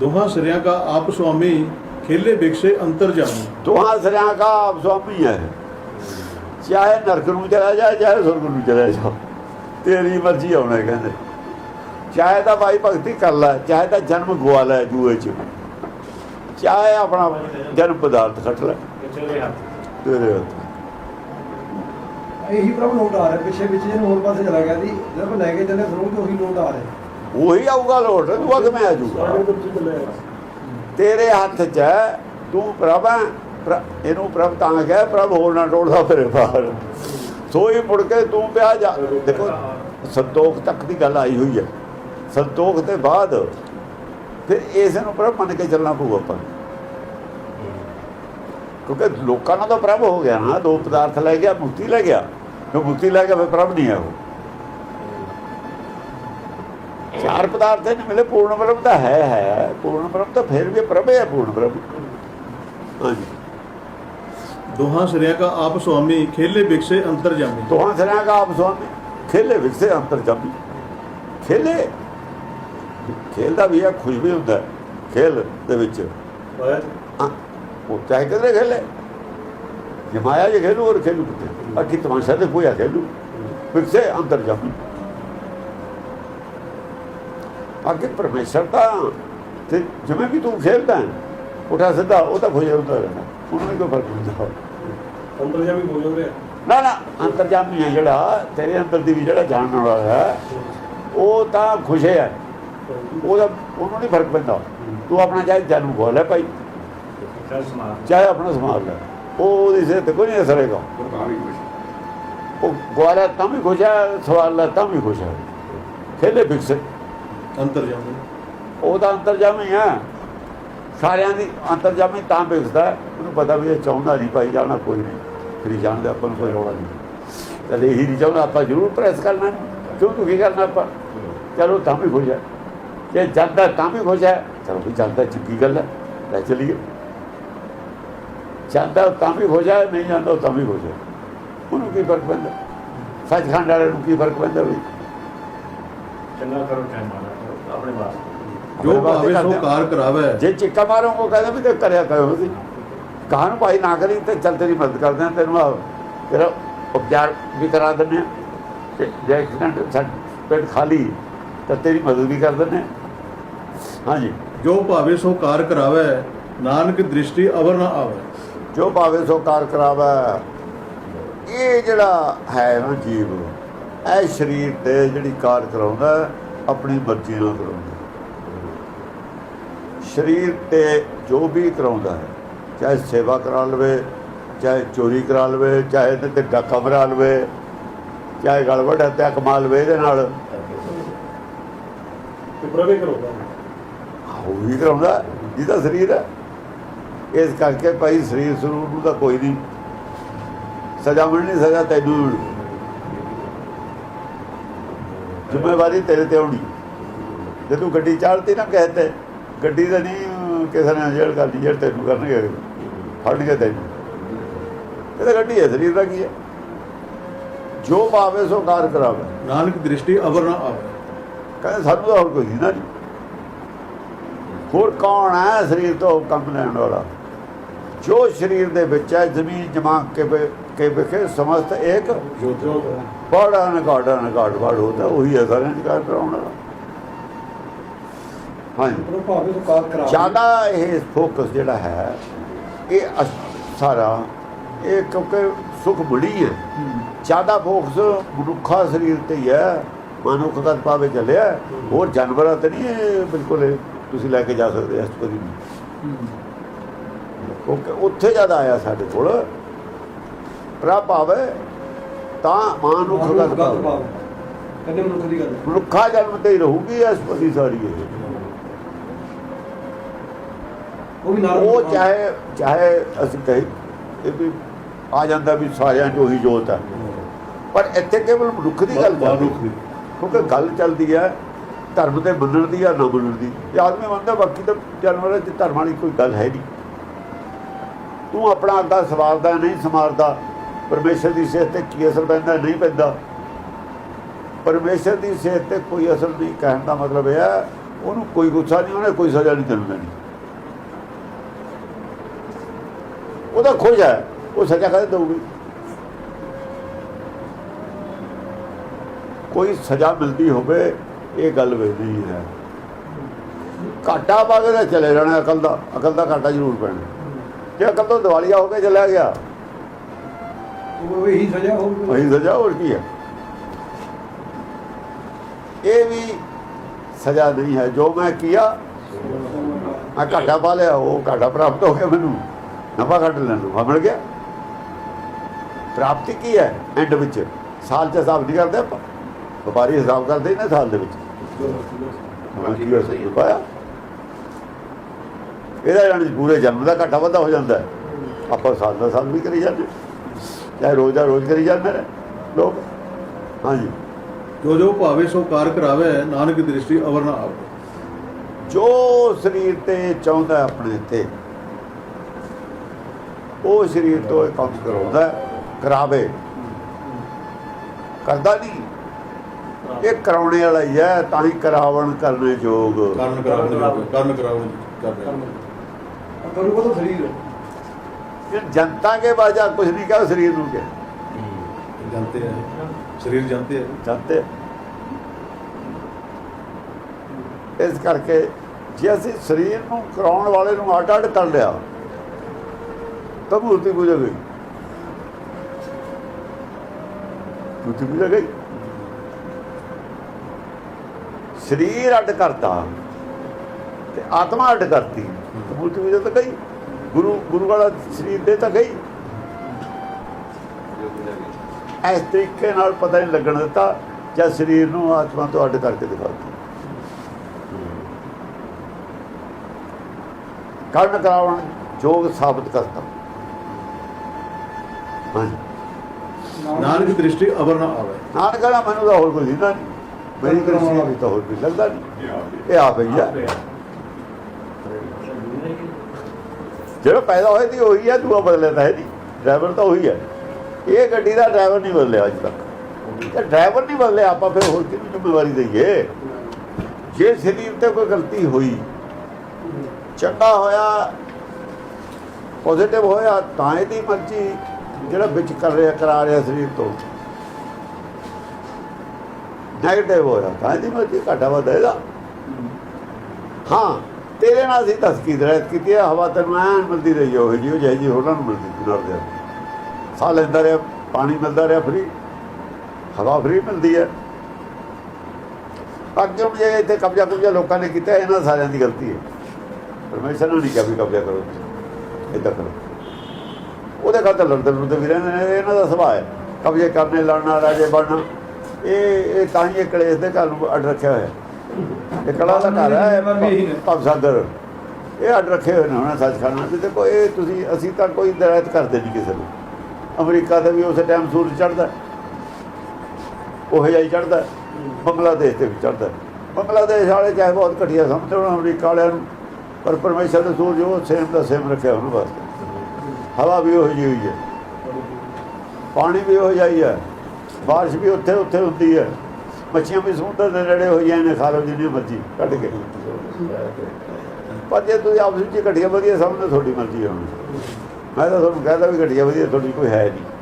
दोहा सिरिया का आप स्वामी खेले भिक्षे अंतर जामी ਦੋਹਾਂ ਸਿਰਿਆਂ ਦਾ ਆਪ ਸੁਆਮੀ ਹੈ ਚਾਹੇ ਨਰਕ ਨੂੰ ਚਲਾ ਜਾਏ ਚਾਹੇ ਸੁਰਗ ਨੂੰ ਚਲਾ ਜਾ ਤੇਰੀ ਮਰਜ਼ੀ ਆਉਣਾ ਕਹਿੰਦੇ ਚਾਹੇ ਤਾਂ ਭਾਈ ਭਗਤੀ ਕਰ ਲੈ ਚਾਹੇ ਤਾਂ ਜਨਮ ਗਵਾ ਲੈ ਜੂਏ ਚ ਚਾਹੇ ਆਪਣਾ ਜਨਮ ਪਦਾਰਥ ਖੱਟ ਲੈ ਤੇਰੇ ਹੱਥ ਇਹੀ ਪ੍ਰਭ ਨੋਟ ਆ ਰਿਹਾ ਪਿੱਛੇ ਵਿੱਚ ਜਿਹਨੂੰ ਹੋਰ ਪਾਸੇ ਚਲਾ ਗਿਆ ਸੀ ਜਦ ਆਪਾਂ ਲੈ ਕੇ ਚੱਲੇ ਸਰੋਂ ਤੇ ਉਹੀ ਨੋਟ ਆ ਰਿਹਾ ਉਹੀ ਆਊਗਾ ਲੋਟ, ਤੂੰ ਅਗ ਮੈਂ ਆ ਤੇਰੇ ਹੱਥ 'ਚ ਤੂੰ ਪ੍ਰਭ ਹੈ ਇਹਨੂੰ ਪ੍ਰਭ ਤਾਂ ਕਹਿ, ਪ੍ਰਭ ਹੋਰ ਨਾ ਟੋੜਦਾ ਫਿਰੇ ਬਾਹਰ। ਸੋਈ ਮੁੜ ਕੇ ਤੂੰ ਪਿਆ ਜਾ, ਦੇਖੋ, ਸੰਤੋਖ ਤੱਕ ਦੀ ਗੱਲ ਆਈ ਹੋਈ ਹੈ। ਸੰਤੋਖ ਦੇ ਬਾਅਦ ਫਿਰ ਇਸ ਨੂੰ ਪ੍ਰਭ ਮੰਨ ਕੇ ਚੱਲਣਾ ਪਊ ਆਪਾਂ। ਨੂੰ। ਕਿਉਂਕਿ ਲੋਕਾਂ ਨਾਲ ਤਾਂ ਪ੍ਰਭ ਹੋ ਗਿਆ ਨਾ, ਦੋ ਪਦਾਰਥ ਲੈ ਗਿਆ, ਮੁਕਤੀ ਲੈ ਗਿਆ। ਜੋ ਮੁਕਤੀ ਲੈ ਗਿਆ, ਫਿਰ ਪ੍ਰਭ ਨਹੀਂ ਹੈ ਉਹ। ਚਾਰ ਪਦਾਰਥ ਨੇ ਮਿਲੇ ਪੂਰਨ ਬ੍ਰਹਮ ਤਾਂ ਹੈ ਹੈ। ਪੂਰਨ ਬ੍ਰਹਮ ਤਾਂ ਫਿਰ ਵੀ ਪ੍ਰਭ ਹੈ ਪੂਰਨ ਬ੍ਰਹਮ। ਹਾਂਜੀ। ਦੋਹਾਂ ਸਿਰਿਆਂ ਦਾ ਆਪ ਸੁਆਮੀ ਖੇਲੇ ਵਿਖਸੇ ਅੰਤਰ ਜਾਮੀ। ਦੋਹਾਂ ਸਿਰਿਆਂ ਦਾ ਆਪ ਸੁਆਮੀ ਖੇਲੇ ਵਿਖਸੇ ਅੰਤਰ ਜਾਮੀ। ਖੇਲੇ। ਖੇਲਦਾ ਵੀ ਆ ਖੁਸ਼ ਵੀ ਹੁੰਦਾ ਖੇਲ ਦੇ ਵਿੱਚ। ਉਹ ਚਾਹੇ ਕਦੇ ਖੇਲੇ। ਜੇ ਜੇ ਖੇਲੂ ਔਰ ਖੇਲੂ ਕਿਤੇ ਅੱਗੇ ਤਮਾਸ਼ਾ ਤੇ ਹੋਇਆ ਖੇਲੂ। ਫਿਰ ਸੇ ਅੰਦਰ ਜਾਮੀ। ਆਖੇ ਪਰਮੇਸ਼ਰ ਤਾਂ ਤੇ ਜਿਵੇਂ ਵੀ ਤੂੰ ਖੇਡਦਾ ਉਠਾ ਸਿੱਧਾ ਉਹ ਤਾਂ ਖੋਜ ਹੁੰਦਾ ਰਹਿਣਾ ਉਹਨਾਂ ਨੂੰ ਕੋਈ ਫ਼ਰਕ ਨਹੀਂ ਹੁੰਦਾ। ਅੰਤਰਜਾਮੀ ਬੋਲ ਰਿਹਾ ਨਾ ਨਾ ਅੰਤਰਜਾਮੀ ਹੈ ਜਿਹੜਾ ਤੇਰੇ ਅੰਦਰ ਦੀ ਵੀ ਜਿਹੜਾ ਜਾਣਨ ਵਾਲਾ ਹੈ ਉਹ ਤਾਂ ਖੁਸ਼ ਹੈ। ਉਹਦਾ ਉਹਨੂੰ ਨਹੀਂ ਫ਼ਰਕ ਪੈਂਦਾ। ਤੂੰ ਆਪਣਾ ਚਾਹੇ ਜਨਮ ਬੋਲ ਲੈ ਭਾਈ। ਚਾਹੇ ਆਪਣਾ ਸਮਾਜ ਲੈ। ਉਹ ਉਹਦੀ ਸਿਹਤ ਤੇ ਕੋਈ ਨਹੀਂ ਅਸਰੇਗਾ ਉਹ ਗਵਾਰਾ ਤਾਂ ਵੀ ਖੁਸ਼ ਹੈ ਸਵਾਲ ਲੈ ਤਾਂ ਵੀ ਖੁਸ਼ ਹੈ। ਖੇਲੇ ਫਿਕਸ। ਅੰਤਰਜਾਮੀ ਉਹ ਤਾਂ ਅੰਤਰਜਾਮੀ ਆ। ਸਾਰਿਆਂ ਦੀ ਅੰਤਰਜਾਮੀ ਤਾਂ ਵੇਖਦਾ ਉਹਨੂੰ ਪਤਾ ਵੀ ਇਹ ਚਾਹੁੰਦਾ ਨਹੀਂ ਭਾਈ ਜਾਣਾ ਕੋਈ ਨਹੀਂ। ਫਿਰ ਜਾਣਦਾ ਆਪਾਂ ਨੂੰ ਕੋਈ ਰੋਣਾ ਨਹੀਂ। ਚਲ ਇਹੀ ਨਹੀਂ ਚਾਹੁੰਦਾ ਆਪਾਂ ਜ਼ਰੂਰ ਪ੍ਰੈਸ ਕਰਨਾ ਕਿਉਂ ਦੁਖੀ ਕਰਨਾ ਆਪਾਂ? ਚਲੋ ਤਾਂ ਵੀ ਖੁਸ਼ ਹੈ। ਜੇ ਜਾਂਦਾ ਤਾਂ ਵੀ ਖੁਸ਼ ਹੈ। ਚਲੋ ਵੀ ਜਾਂਦਾ ਚੰਗੀ ਗੱਲ ਹੈ। ਲੈ ਚਲੀਏ। ਜਾਂਦਾ ਤਾਂ ਵੀ ਖੁਸ਼ ਹੈ ਨਹੀਂ ਜਾਂਦਾ ਤਾਂ ਵੀ ਖੁਸ਼ ਹੈ। ਉਹਨੂੰ ਕੀ ਫ਼ਰਕ ਪੈਂਦਾ? ਸੱਚਖੰਡ ਵਾਲੇ ਨੂੰ ਕੀ ਫ਼ਰਕ ਪੈਂਦਾ ਵੀ? ਚੰਗਾ ਕਰੋ ਟਾਈਮ ਆਪਣੇ ਵਾਸਤੇ। ਜੋ ਭਾਵੇਂ ਸੋ ਕਾਰ ਕਰਾਵੇ। ਜੇ ਚਿੱਕਾ ਮਾਰੋ ਉਹ ਕਹਿੰਦਾ ਵੀ ਤੇ ਕਰਿਆ ਕਰੋ ਸੀ ਕਾਹਨ ਭਾਈ ਨਾ ਕਰੀ ਤੇ ਚੱਲ ਤੇਰੀ ਮਦਦ ਕਰਦੇ ਆ ਤੈਨੂੰ ਆ ਤੇਰਾ ਉਪਚਾਰ ਵੀ ਕਰਾ ਦਿੰਦੇ ਆ। ਜੇ ਐਕਸੀਡੈਂਟ ਪੇਟ ਖਾਲੀ ਤਾਂ ਤੇਰੀ ਮਦਦ ਵੀ ਕਰ ਦਿੰਦੇ ਆ। ਹਾਂਜੀ। ਜੋ ਭਾਵੇਂ ਸੋ ਕਾਰ ਕਰਾਵੇ ਨਾਨਕ ਦ੍ਰਿਸ਼ਟੀ ਅਵਰ ਨਾ ਆਵੇ। ਜੋ ਭਾਵੇਂ ਸੋ ਕਾਰ ਕਰਾਵੇ ਇਹ ਜਿਹੜਾ ਹੈ ਨਾ ਜੀਵ ਇਹ ਸਰੀਰ ਤੇ ਜਿਹੜੀ ਕਾਰ ਕਰਾਉਂਦਾ ਆਪਣੀ ਮਰਜ਼ੀ ਨਾਲ ਕਰਾਉਂਦਾ ਸਰੀਰ ਤੇ ਜੋ ਵੀ ਕਰਾਉਂਦਾ ਹੈ ਚਾਹੇ ਸੇਵਾ ਕਰਾ ਲਵੇ ਚਾਹੇ ਚੋਰੀ ਕਰਾ ਲਵੇ ਚਾਹੇ ਤੇ ਤੇ ਡਾਕਾ ਮਰਾ ਲਵੇ ਚਾਹੇ ਗਲਵੜ ਹੱਤਿਆ ਕਮਾ ਲਵੇ ਇਹਦੇ ਨਾਲ ਤੇ ਪ੍ਰਵੇ ਕਰੋ ਉਹ ਵੀ ਕਰਾਉਂਦਾ ਜਿਹਦਾ ਸਰੀਰ ਹੈ। ਇਸ ਕਰਕੇ ਭਾਈ ਸਰੀਰ ਸਰੂਰ ਨੂੰ ਤਾਂ ਕੋਈ ਨਹੀਂ ਸਜ਼ਾ ਮਿਲਣੀ ਸਜ਼ਾ ਤੈਨੂੰ ਮਿਲਣੀ। ਜ਼ਿੰਮੇਵਾਰੀ ਤੇਰੇ ਤੇ ਆਉਣੀ। ਜੇ ਤੂੰ ਗੱਡੀ ਚਾੜਤੀ ਨਾ ਕਹਤੇ ਗੱਡੀ ਦਾ ਨਹੀਂ ਕਿਸੇ ਨੇ ਜੇਲ੍ਹ ਕਰਦੀ ਜੇਲ੍ਹ ਤੈਨੂੰ ਕਰਨਗੇ ਫੜਨਗੇ ਤੈਨੂੰ। ਇਹ ਗੱਡੀ ਹੈ ਸਰੀਰ ਦਾ ਕੀ ਹੈ? ਜੋ ਪਾਵੇ ਸੋ ਕਾਰ ਕਰਾਵੇ। ਨਾਨਕ ਦ੍ਰਿਸ਼ਟੀ ਅਵਰ ਨਾ ਆਵੇ। ਕਹਿੰਦੇ ਸਾਨੂੰ ਤਾਂ ਹੋਰ ਕੋਈ ਨਹੀਂ ਨਾ ਹੋਰ ਕੌਣ ਹੈ ਸਰੀਰ ਤੋਂ ਕੰਮ ਲੈਣ ਵਾਲਾ? ਜੋ ਸਰੀਰ ਦੇ ਵਿੱਚ ਹੈ ਜ਼ਮੀਨ ਜਮਾ ਕੇ ਕੇ ਵਿਖੇ ਸਮਸਤ ਇੱਕ ਬੜਾ ਨਗਾੜਾ ਨਗਾੜ ਵੜ ਹੁੰਦਾ ਉਹੀ ਹੈ ਸਾਰਿਆਂ ਦੀ ਕਾਰ ਹਾਂਜੀ। ਤੋਂ ਕਰਾ ਜ਼ਿਆਦਾ ਇਹ ਫੋਕਸ ਜਿਹੜਾ ਹੈ ਇਹ ਸਾਰਾ ਇਹ ਕਿਉਂਕਿ ਸੁਖ ਬੜੀ ਹੈ। ਜ਼ਿਆਦਾ ਫੋਕਸ ਮਨੁੱਖਾ ਸਰੀਰ ਤੇ ਹੀ ਹੈ। ਮਨੁੱਖ ਦਾ ਪਾਵੇ ਚੱਲਿਆ ਹੋਰ ਜਾਨਵਰਾਂ ਤੇ ਨਹੀਂ ਬਿਲਕੁਲ ਤੁਸੀਂ ਲੈ ਕੇ ਜਾ ਸਕਦੇ ਇਸ ਪਰੀ ਨੂੰ ਕਿਉਂਕਿ ਉੱਥੇ ਜ਼ਿਆਦਾ ਆਇਆ ਸਾਡੇ ਕੋਲ। ਪ੍ਰਭ ਪ੍ਰਭਾਵ ਤਾਂ ਮਾਨੁਖ ਗੱਲ ਭਾਵ ਕਹਿੰਦੇ ਮਨੁੱਖ ਦੀ ਗੱਲ ਮਨੁੱਖਾ ਜਨਮ ਤੇ ਹੀ ਰਹੂਗੀ ਇਸ ਪਤੀ ਸਾਰੀ ਇਹ। ਉਹ ਚਾਹੇ ਚਾਹੇ ਅਸੀਂ ਕਹੇ ਇਹ ਵੀ ਆ ਜਾਂਦਾ ਵੀ ਸਾਰਿਆਂ ਚੋਂ ਹੀ ਜੋਤ ਹੈ ਪਰ ਇੱਥੇ ਕੇਵਲ ਮਨੁੱਖ ਦੀ ਗੱਲ ਚੱਲਦੀ ਕਿਉਂਕਿ ਗੱਲ ਚੱਲਦੀ ਹੈ ਧਰਮ ਦੇ ਮੰਨਣ ਦੀ ਆ ਨਾ ਮੰਨਣ ਦੀ। ਇਹ ਆਦਮੀ ਮੰਨਦਾ ਬਾਕੀ ਤਾਂ ਜਾਨਵਰਾਂ 'ਚ ਧਰਮ ਵਾਲੀ ਕੋਈ ਗੱਲ ਹੈ ਨਹੀਂ। ਤੂੰ ਆਪਣਾ ਅੱਗਾ ਸਵਾਰਦਾ, ਨਹੀਂ ਸਮਾਰਦਾ। ਪਰਮੇਸ਼ਰ ਦੀ ਸਿਹਤ ਤੇ ਕੀ ਅਸਰ ਪੈਂਦਾ, ਨਹੀਂ ਪੈਂਦਾ। ਪਰਮੇਸ਼ਰ ਦੀ ਸਿਹਤ ਤੇ ਕੋਈ ਅਸਰ ਨਹੀਂ ਕਹਿਣ ਦਾ ਮਤਲਬ ਇਹ ਹੈ, ਉਹਨੂੰ ਕੋਈ ਗੁੱਸਾ ਨਹੀਂ, ਉਹਨੇ ਕੋਈ ਸਜ਼ਾ ਨਹੀਂ ਤੈਨੂੰ ਦੇਣੀ ਉਹਦਾ ਖੁਸ਼ ਹੈ, ਉਹ ਸਜ਼ਾ ਕਦੇ ਦਊਗੀ। ਕੋਈ ਸਜ਼ਾ ਮਿਲਦੀ ਹੋਵੇ, ਇਹ ਗੱਲ ਵੇ ਨਹੀਂ ਹੈ। ਘਾਟਾ ਪਾ ਕੇ ਤਾਂ ਚਲੇ ਜਾਣਾ ਅਕਲ ਦਾ ਅਕਲ ਦਾ ਘਾਟਾ ਜ਼ਰੂਰ ਪੈਣਾ। ਜੇ ਅਕਲ ਤੋਂ ਦਿਵਾਲੀਆ ਹੋ ਕੇ ਚਲਾ ਗਿਆ। ਉਹ ਇਹੀ ਸਜ਼ਾ ਹੋਊਗੀ। ਵਹੀ ਸਜ਼ਾ ਹੋਰ ਕੀ ਹੈ ਇਹ ਵੀ ਸਜ਼ਾ ਨਹੀਂ ਹੈ। ਜੋ ਮੈਂ ਕੀਆ ਮੈਂ ਘਾਟਾ ਪਾ ਲਿਆ ਉਹ ਘਾਟਾ ਪ੍ਰਾਪਤ ਹੋ ਗਿਆ ਮੈਨੂੰ। ਨਫਾ ਕੱਢ ਲੈਣ ਨੂੰ ਮਿਲ ਗਿਆ। ਪ੍ਰਾਪਤੀ ਕੀ ਹੈ ਐਂਡ ਵਿੱਚ? ਸਾਲ ਚ ਹਿਸਾਬ ਨਹੀਂ ਕਰਦੇ ਆਪਾਂ। ਵਪਾਰੀ ਹਿਸਾਬ ਕਰਦੇ ਨੇ ਸਾਲ ਦੇ ਵਿੱਚ। ਪਾਇਆ। ਇਹਦਾ ਜਾਨੀ ਪੂਰੇ ਜਨਮ ਦਾ ਘਾਟਾ ਵਾਧਾ ਹੋ ਜਾਂਦਾ। ਆਪਾਂ ਦਾ ਸਾਲ ਵੀ ਕਰੀ ਜਾਂਦੇ। ਚਾਹੇ ਰੋਜ਼ ਦਾ ਰੋਜ਼ ਕਰੀ ਜਾਂਦੇ ਨੇ ਲੋਕ। ਹਾਂਜੀ। ਜੋ ਜੋ ਭਾਵੇ ਸੋ ਕਾਰ ਕਰਾਵੇ ਨਾਨਕ ਦ੍ਰਿਸ਼ਟੀ ਅਵਰ ਨਾ ਆਵੇ। ਜੋ ਸਰੀਰ ਤੇ ਚਾਹੁੰਦਾ ਆਪਣੇ ਤੇ ਉਹ ਸਰੀਰ ਤੋਂ ਇਹ ਕੰਮ ਕਰਾਉਂਦਾ ਕਰਾਵੇ। ਕਰਦਾ ਨਹੀਂ। ਇਹ ਕਰਾਉਣੇ ਵਾਲਾ ਹੀ ਹੈ ਤਾਂ ਹੀ ਕਰਾਵਣ ਕਰਨੇ ਯੋਗ। ਕਰਨ ਕਰਾਵਣ ਜੋਗ, ਕਰਨ ਜਨਤਾ ਕੇ ਬਾਜਾ ਕੁਝ ਨਹੀਂ ਕਹਾ ਸਰੀਰ ਨੂੰ ਕਿ ਜਾਣਤੇ ਹੈ ਸਰੀਰ ਜਾਣਤੇ ਹੈ ਜਾਂਦੇ ਇਸ ਕਰਕੇ ਜੇ ਅਸੀਂ ਸਰੀਰ ਨੂੰ ਕਰਾਉਣ ਵਾਲੇ ਨੂੰ ਅੱਡ ਅੱਡ ਕਰ ਲਿਆ ਤਾਂ ਮੂਰਤੀ ਪੂਜਾ ਗਈ। ਮੂਰਤੀ ਪੂਜਾ ਗਈ। ਸਰੀਰ ਅੱਡ ਕਰਤਾ ਤੇ ਆਤਮਾ ਅੱਡ ਕਰਤੀ। ਤਾਂ ਮੂਰਤੀ ਪੂਜਾ ਤਾਂ ਗਈ ਗੁਰੂ ਗੁਰੂ ਵਾਲਾ ਸਰੀਰ ਦੇ ਤਾਂ ਗਈ। ਇਸ ਤਰੀਕੇ ਨਾਲ ਪਤਾ ਨਹੀਂ ਲੱਗਣ ਦਿੱਤਾ ਜਾਂ ਸਰੀਰ ਨੂੰ ਆਤਮਾ ਤੋਂ ਅੱਡ ਕਰਕੇ ਦਿਖਾਤੀ ਕਰਨ ਕਰਾਉਣ ਯੋਗ ਸਾਬਤ ਕਰਤਾ। ਨਾਨਕ ਦ੍ਰਿਸ਼ਟੀ ਅਵਰ ਨਾ ਆਵੇ। ਨਾਨਕ ਕਹਿੰਦਾ ਮੈਨੂੰ ਤਾਂ ਹੋਰ ਕੋਈ ਨਹੀਂ। ਮੇਰੀ ਦ੍ਰਿਸ਼ਟੀ ਵਿੱਚ ਤਾਂ ਹੋਰ ਕੋਈ ਲੱਗਦਾ ਨਹੀਂ। ਇਹ ਆਪ ਹੀ। ਹੈ ਜਿਹੜਾ ਪੈਦਾ ਹੋਇਆ ਸੀ, ਉਹੀ ਹੈ ਦੂਆ ਬਦਲਿਆ ਤਾਂ ਹੈ ਨਹੀਂ ਡਰਾਈਵਰ ਤਾਂ ਉਹੀ ਹੈ ਇਹ ਗੱਡੀ ਦਾ ਡਰਾਈਵਰ ਨਹੀਂ ਬਦਲਿਆ ਅੱਜ ਤੱਕ। ਤੇ ਡਰਾਈਵਰ ਨਹੀਂ ਬਦਲਿਆ, ਆਪਾਂ ਫਿਰ ਹੋਰ ਕਿਹਦੀ ਜ਼ਿੰਮੇਵਾਰੀ ਦਈਏ? ਜੇ ਸਰੀਰ ਤੇ ਕੋਈ ਗਲਤੀ ਹੋਈ, ਚੰਗਾ ਹੋਇਆ ਪੋਜ਼ਿਟਿਵ ਹੋਇਆ, ਤਾਂ ਇਹਦੀ ਮਰਜ਼ੀ ਜਿਹੜਾ ਵਿੱਚ ਕਰ ਰਿਹਾ, ਕਰਾ ਰਿਹਾ ਸਰੀਰ ਤੋਂ। ਨੈਗੇਟਿਵ ਹੋਇਆ, ਤਾਂ ਇਹਦੀ ਮਰਜ਼ੀ ਘਾਟਾ ਵਾਧਾ ਇਹਦਾ ਹਾਂ ਤੇਰੇ ਨਾਲ ਅਸੀਂ ਤਸਕੀਦ ਰਹਿਤ ਕੀਤੀ ਹੈ ਹਵਾ ਤੈਨੂੰ ਐਨ ਮਿਲਦੀ ਰਹੀ ਉਹ ਜੀ ਉਹ ਜਿਹੀ ਜਿਹੀ ਉਹਨਾਂ ਨੂੰ ਮਿਲਦੀ ਨਾਲ ਦੇ ਸਾਹ ਲੈਂਦਾ ਰਿਹਾ, ਪਾਣੀ ਮਿਲਦਾ ਰਿਹਾ ਫਰੀ ਹਵਾ ਫਰੀ ਮਿਲਦੀ ਹੈ ਅੱਗੇ ਹੁਣ ਜੇ ਇੱਥੇ ਕਬਜ਼ਾ ਕਬਜ਼ਾ ਲੋਕਾਂ ਨੇ ਕੀਤਾ, ਇਹਨਾਂ ਸਾਰਿਆਂ ਦੀ ਗਲਤੀ ਹੈ। ਪਰਮੇਸ਼ਰ ਨੇ ਨਹੀਂ ਕਿਹਾ ਵੀ ਕਬਜ਼ਾ ਕਰੋ ਇਦਾਂ ਕਰੋ। ਉਹਦੇ ਖਾਤਰ ਲੜਦੇ ਲੜਦੇ ਵੀ ਰਹਿੰਦੇ ਨੇ ਇਹਨਾਂ ਦਾ ਸੁਭਾਅ ਹੈ। ਕਬਜ਼ੇ ਕਰਨੇ, ਲੜਨਾ, ਰਾਜੇ ਬਣਨਾ, ਇਹ ਇਹ ਤਾਂ ਹੀ ਕਲੇਸ਼ ਦੇ ਘਰ ਨੂੰ ਅੱਡ ਰੱਖਿਆ ਹੋਇਆ। ਇਹ ਕਲਾ ਦਾ ਘਰ ਹੈ ਭਵ ਸਾਗਰ। ਇਹ ਅੱਡ ਰੱਖੇ ਹੋਏ ਨੇ ਹੁਣ ਸੱਚਖੰਡ ਵਿੱਚ ਦੇਖੋ ਇਹ ਤੁਸੀਂ ਅਸੀਂ ਤਾਂ ਕੋਈ ਦਰਾਇਤ ਕਰਦੇ ਨਹੀਂ ਕਿਸੇ ਨੂੰ। ਅਮਰੀਕਾ ਦਾ ਵੀ ਉਸੇ ਟਾਈਮ ਸੂਰਜ ਚੜਦਾ ਉਹ ਹੀ ਚੜਦਾ ਬੰਗਲਾਦੇਸ਼ ਤੇ ਵੀ ਚੜਦਾ ਬੰਗਲਾਦੇਸ਼ ਵਾਲੇ ਚਾਹੇ ਬਹੁਤ ਘਟੀਆ ਸਮਝਦੇ ਹੋਣ ਅਮਰੀਕਾ ਵਾਲਿਆਂ ਨੂੰ। ਪਰ ਪਰਮੇਸ਼ਰ ਨੇ ਸੂਰਜ ਉਹ ਸੇਮ ਦਾ ਸੇਮ ਰੱਖਿਆ ਉਹਨਾਂ ਵਾਸਤੇ ਹਵਾ ਵੀ ਉਹ ਜਿਹੀ ਹੋਈ ਹੈ। ਪਾਣੀ ਵੀ ਉਹ ਜਿਹਾ ਹੀ ਹੈ। ਬਾਰਿਸ਼ ਵੀ ਉੱਥੇ ਉੱਥੇ ਹੁੰਦੀ ਹੈ। ਮੱਛੀਆਂ ਵੀ ਸਮੁੰਦਰ ਦੇ ਨੇੜੇ ਹੋਈਆਂ ਨੇ ਖਾ ਲਓ ਜਿੰਨੀ ਮਰਜ਼ੀ। ਕੱਢ ਕੇ ਪਰ ਜੇ ਤੁਸੀਂ ਆਪਸ ਵਿੱਚ ਘਟੀਆ ਵਧੀਆ ਸਮਝਦੇ ਤੁਹਾਡੀ ਮਰਜ਼ੀ ਹੈ ਮੈਂ ਤਾਂ ਤੁਹਾਨੂੰ ਕਹਿੰਦਾ ਵੀ ਘਟੀਆ ਵਧੀਆ, ਤੁਹਾਡੀ ਕੋਈ ਹੈ ਨਹੀਂ।